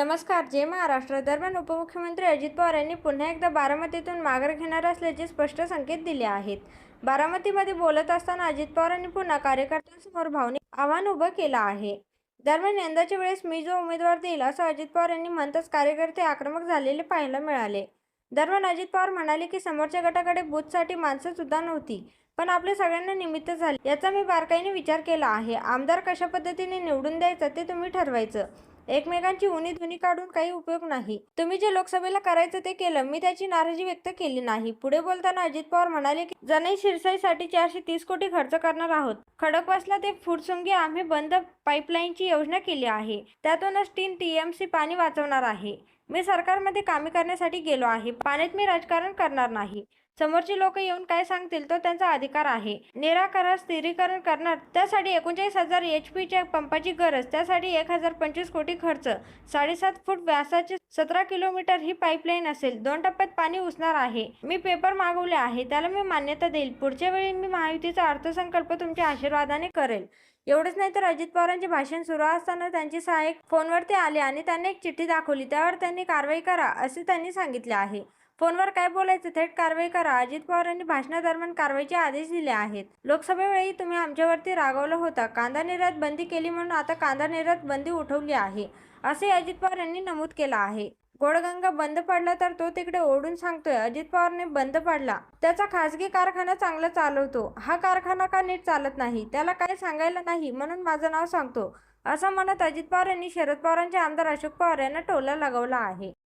नमस्कार जय महाराष्ट्र दरम्यान उपमुख्यमंत्री अजित पवार यांनी पुन्हा एकदा बारामतीतून माघार घेणार असल्याचे स्पष्ट संकेत दिले आहेत. बारामतीमध्ये बोलत असताना अजित पवारांनी पुन्हा कार्यकर्त्यांसमोर भावनिक आव्हान उभं केलं आहे. दरम्यान यंदाच्या वेळेस मी जो उमेदवार देईल असं अजित पवार यांनी म्हणताच कार्यकर्ते आक्रमक झालेले पाहायला मिळाले. दरम्यान अजित पवार म्हणाले की समोरच्या गटाकडे बूथसाठी माणसं सुद्धा नव्हती. पण आपल्या सगळ्यांना निमित्त झाले. याचा मी बारकाईने विचार केला आहे. आमदार कशा पद्धतीने निवडून द्यायचं ते तुम्ही ठरवायचं. एकमेकांची उनी धुनी काढून काही उपयोग नाही. तुम्ही जे लोकसभेला करायचं ते केलं मी त्याची नाराजी व्यक्त केली नाही. पुढे बोलताना अजित पवार म्हणाले की जनै शिरसाईसाठी चारशे तीस कोटी खर्च करणार आहोत. खडकवासला ते फुरसुंगी आम्ही बंद पाईपलाईनची योजना केली आहे. त्यातूनच तीन टीएमसी पाणी वाचवणार आहे. मी सरकारमध्ये कामे करण्यासाठी गेलो आहे. पाण्यात मी राजकारण करणार नाही. समोरचे लोक येऊन काय सांगतील तो त्यांचा अधिकार आहे. निराकरण स्थिरीकरण करणार त्यासाठी एकोणचाळीस हजार एच पीच्या पंपाची गरज त्यासाठी एक हजार पंचवीस कोटी खर्च. साडेसात फूट व्यासाचे सतरा किलोमीटर ही पाईपलाईन असेल दोन टप्प्यात पाणी उसणार आहे. मी पेपर मागवले आहे त्याला मी मान्यता देईल. पुढच्या वेळी मी महायुतीचा अर्थसंकल्प तुमच्या आशीर्वादाने करेल. एवढंच नाही तर अजित पवारांचे भाषण सुरू असताना त्यांचे सहाय्यक फोनवरती आले आणि त्यांना एक चिठ्ठी दाखवली त्यावर त्यांनी कारवाई करा असे त्यांनी सांगितले आहे. फोनवर काय बोलायचं थेट कारवाई करा. अजित पवार यांनी भाषणादरम्यान कारवाईचे आदेश दिले आहेत. लोकसभेवेळी तुम्ही आमच्यावरती रागवलं होता. कांदा निर्यात बंदी केली म्हणून आता कांदा निर्यात बंदी उठवली आहे. असे अजित पवार यांनी नमूद केलं आहे. गोडगंगा बंद पडला तर तो तिकडे ओढून सांगतोय अजित पवारने बंद पडला. त्याचा खासगी कारखाना चांगला चालवतो. हा कारखाना का नीट चालत नाही? त्याला काय सांगायला नाही म्हणून माझं नाव सांगतो. असं म्हणत अजित पवार यांनी शरद पवारांचे आमदार अशोक पवार यांना टोला लगावला आहे.